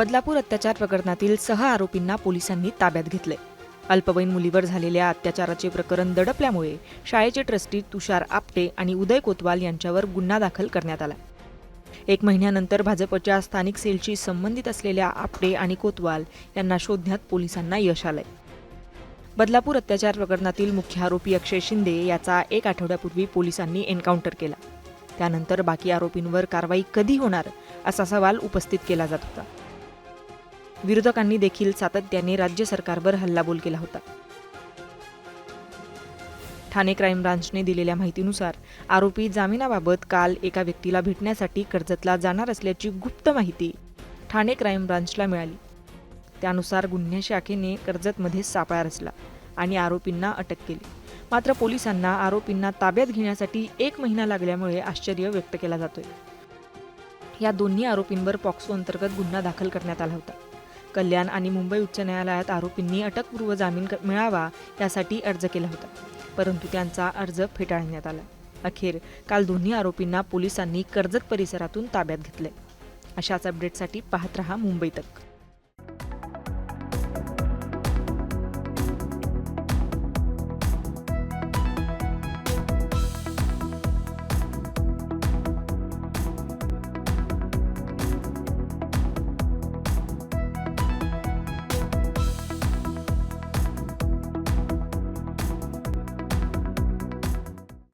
बदलापूर अत्याचार प्रकरणातील सह आरोपींना पोलिसांनी ताब्यात घेतले अल्पवयीन मुलीवर झालेल्या अत्याचाराचे प्रकरण दडपल्यामुळे शाळेचे ट्रस्टी तुषार आपटे आणि उदय कोतवाल यांच्यावर गुन्हा दाखल करण्यात आला. एक महिन्यानंतर भाजपच्या स्थानिक सेलशी संबंधित असलेल्या आपटे आणि कोतवाल यांना शोधण्यात पोलिसांना यश आलंय. बदलापूर अत्याचार प्रकरणातील मुख्य आरोपी अक्षय शिंदे याचा एक आठवड्यापूर्वी पोलिसांनी एन्काउंटर केला. त्यानंतर बाकी आरोपींवर कारवाई कधी होणार असा सवाल उपस्थित केला जात होता. विरोधकांनी देखील सातत्याने राज्य सरकारवर हल्लाबोल केला होता. ठाणे क्राईम ब्रांचने दिलेल्या माहितीनुसार आरोपी जामिनाबाबत काल एका व्यक्तीला भेटण्यासाठी कर्जतला जाणार असल्याची गुप्त माहिती ठाणे क्राईम ब्रांचला मिळाली. त्यानुसार गुन्हे शाखेने कर्जतमध्ये सापळा रचला आणि आरोपींना अटक केली. मात्र पोलिसांना आरोपींना ताब्यात घेण्यासाठी एक महिना लागल्यामुळे आश्चर्य व्यक्त केला जातोय. या दोन्ही आरोपींवर पॉक्सो अंतर्गत गुन्हा दाखल करण्यात आला होता. कल्याण आणि मुंबई उच्च न्यायालयात आरोपींनी अटकपूर्व जामीन क- मिळावा यासाठी अर्ज केला होता परंतु त्यांचा अर्ज फेटाळण्यात आला. अखेर काल दोन्ही आरोपींना पोलिसांनी कर्जत परिसरातून ताब्यात घेतले अशाच अपडेटसाठी पाहत रहा मुंबई तक.